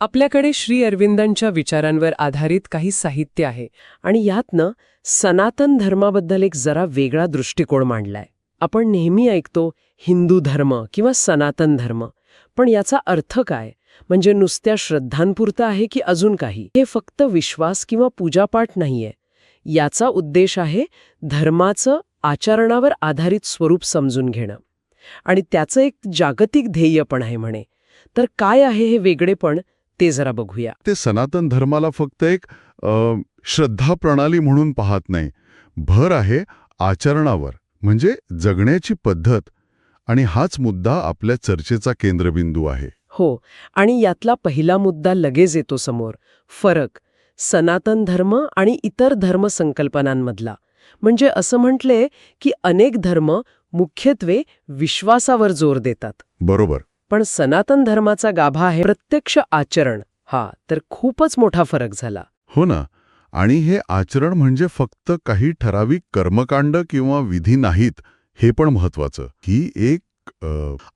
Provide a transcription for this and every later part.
आपल्याकडे श्री अरविंदांच्या विचारांवर आधारित काही साहित्य आहे आणि यातनं सनातन धर्माबद्दल एक जरा वेगळा दृष्टिकोन मांडलाय. आपण नेहमी ऐकतो हिंदू धर्म किंवा सनातन धर्म. पण याचा अर्थ काय? म्हणजे नुसत्या श्रद्धांपुरतं आहे की अजून काही? हे फक्त विश्वास किंवा पूजापाठ नाहीये. याचा उद्देश आहे धर्माचं आचरणावर आधारित स्वरूप समजून घेणं. आणि त्याचं एक जागतिक ध्येय पण आहे म्हणे. तर काय आहे हे वेगळेपण? ते जरा बघूया. ते सनातन धर्माला फक्त एक श्रद्धा प्रणाली म्हणून पाहत नाही. भर आहे आचरणावर म्हणजे जगण्याची पद्धत. आणि हाच मुद्दा आपल्या चर्चेचा केंद्रबिंदू आहे. हो आणि यातला पहिला मुद्दा लगेच येतो समोर. फरक सनातन धर्म आणि इतर धर्म संकल्पनांमधला म्हणजे असं म्हटले की अनेक धर्म मुख्यत्वे विश्वासावर जोर देतात. बरोबर. पण सनातन धर्माचा गाभा आहे. प्रत्यक्ष आचरण. हा तर खूपच मोठा फरक झाला. हो ना. आणि हे आचरण म्हणजे फक्त काही ठराविक कर्मकांड किंवा विधी नाहीत हे पण महत्वाचं ही एक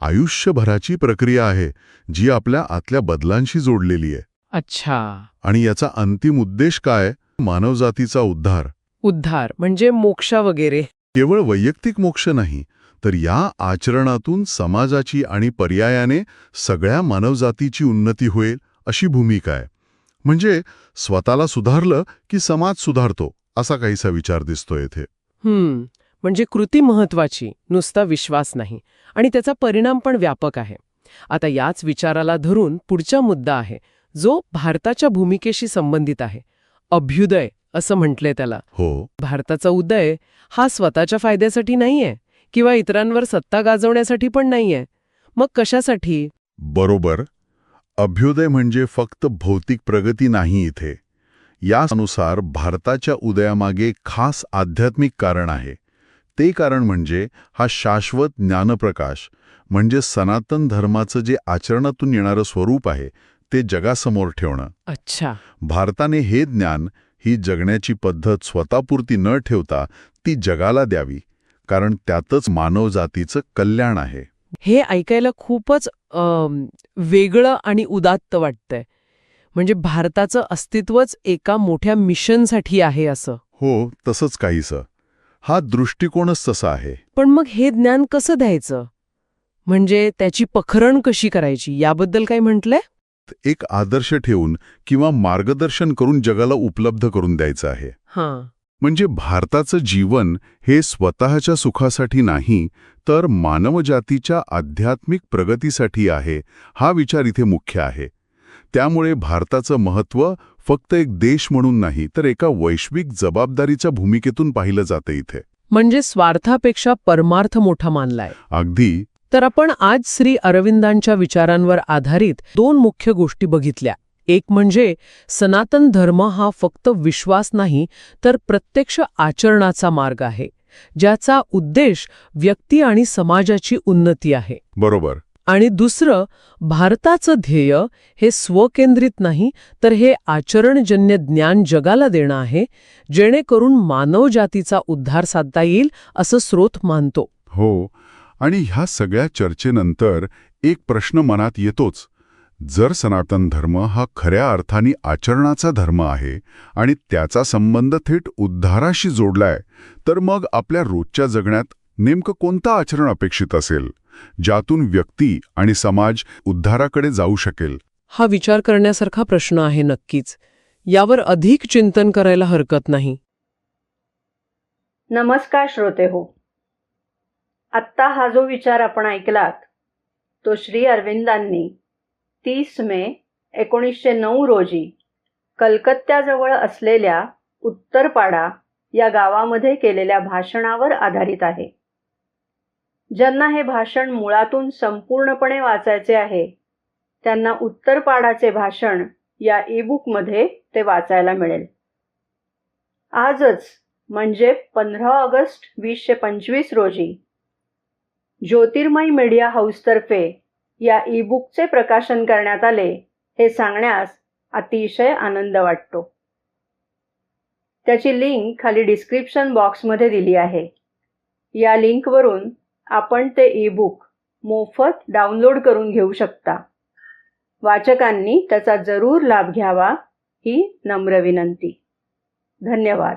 आयुष्यभराची प्रक्रिया आहे जी आपल्या आतल्या बदलांशी जोडलेली आहे. अच्छा. आणि याचा अंतिम उद्देश काय? मानवजातीचा उद्धार. उद्धार म्हणजे मोक्षा वगैरे. केवळ वैयक्तिक मोक्ष नाही तर या आचरणातून समाजाची आणि पर्यायाने सगळ्या मानवजातीची उन्नती होईल अशी भूमिका आहे. म्हणजे स्वतःला सुधारलं की समाज सुधारतो असा काहीसा विचार दिसतो येथे हम्म. म्हणजे कृती महत्वाची नुसता विश्वास नाही. आणि त्याचा परिणाम पण व्यापक आहे. आता याच विचाराला धरून पुढचा मुद्दा आहे. जो भारताच्या भूमिकेशी संबंधित आहे. अभ्युदय असं म्हटलंय त्याला. हो. भारताचा उदय हा स्वतःच्या फायद्यासाठी नाहीये. किंवा इतरांवर सत्ता गाजवण्यासाठी पण नाहीये. मग कशासाठी? बरोबर. अभ्युदय म्हणजे फक्त भौतिक प्रगती नाही इथे. यानुसार भारताच्या उदयामागे खास आध्यात्मिक कारण आहे. ते कारण म्हणजे हा शाश्वत ज्ञानप्रकाश म्हणजे सनातन धर्माचं जे आचरणातून येणारं स्वरूप आहे ते जगासमोर ठेवणं. अच्छा. भारताने हे ज्ञान ही जगण्याची पद्धत स्वतःपुरती न ठेवता ती जगाला द्यावी. कारण त्यातच मानवजातीचं कल्याण आहे. हे ऐकायला खूपच वेगळं आणि उदात्त वाटतंय. म्हणजे भारताचं अस्तित्वच एका मोठ्या मिशनसाठी आहे असं. हो तसंच काहीसं. हा दृष्टिकोनच तसा आहे. पण मग हे ज्ञान कसं द्यायचं? म्हणजे त्याची पखरण कशी करायची? याबद्दल काय म्हटलंय? एक आदर्श ठेवून किंवा मार्गदर्शन करून जगाला उपलब्ध करून द्यायचं आहे. हां. म्हणजे भारताचं जीवन हे स्वतःच्या सुखासाठी नाही तर मानवजातीच्या आध्यात्मिक प्रगतीसाठी आहे हा विचार इथे मुख्य आहे. त्यामुळे भारताचं महत्त्व फक्त एक देश म्हणून नाही तर एका वैश्विक जबाबदारीच्या भूमिकेतून पाहिलं जातं इथे. म्हणजे स्वार्थापेक्षा परमार्थ मोठा मानलाय. अगदी. तर आपण आज श्री अरविंदांच्या विचारांवर आधारित दोन मुख्य गोष्टी बघितल्या. एक म्हणजे सनातन धर्म हा फक्त विश्वास नाही तर प्रत्यक्ष आचरणाचा मार्ग आहे ज्याचा उद्देश व्यक्ती आणि समाजाची उन्नती आहे. बरोबर. आणि दुसरं भारताचं ध्येय हे स्वकेंद्रित नाही तर हे आचरणजन्य ज्ञान जगाला देणं आहे जेणेकरून मानवजातीचा उद्धार साधता येईल असं स्रोत मानतो. हो आणि ह्या सगळ्या चर्चेनंतर एक प्रश्न मनात येतोच. जर सनातन धर्म हा खऱ्या अर्थाने आचरणाचा धर्म आहे आणि त्याचा संबंध थेट उद्धाराशी जोडलाय तर मग आपल्या रोजच्या जगण्यात नेमकं कोणतं आचरण अपेक्षित असेल ज्यातून व्यक्ती आणि समाज उद्धाराकडे जाऊ शकेल? हा विचार करण्यासारखा प्रश्न आहे नक्कीच. यावर अधिक चिंतन करायला हरकत नाही. नमस्कार श्रोते हो. आत्ता हा जो विचार आपण ऐकलात तो श्री अरविंदांनी तीस मे एकोणीसशे नऊ रोजी कलकत्त्याजवळ असलेल्या उत्तरपाडा या गावामध्ये केलेल्या भाषणावर आधारित आहे. ज्यांना हे भाषण मुळातून संपूर्णपणे वाचायचे आहे त्यांना उत्तरपाडाचे भाषण या ईबुकमध्ये ते वाचायला मिळेल. आजच म्हणजे पंधरा ऑगस्ट वीसशे पंचवीस रोजी ज्योतिर्मय मीडिया हाऊसतर्फे या ईबुकचे प्रकाशन करण्यात आले हे सांगण्यास अतिशय आनंद वाटतो. त्याची लिंक खाली डिस्क्रिप्शन बॉक्समध्ये दिली आहे. या लिंकवरून आपण ते ईबुक मोफत डाउनलोड करून घेऊ शकता. वाचकांनी त्याचा जरूर लाभ घ्यावा ही नम्र विनंती. धन्यवाद.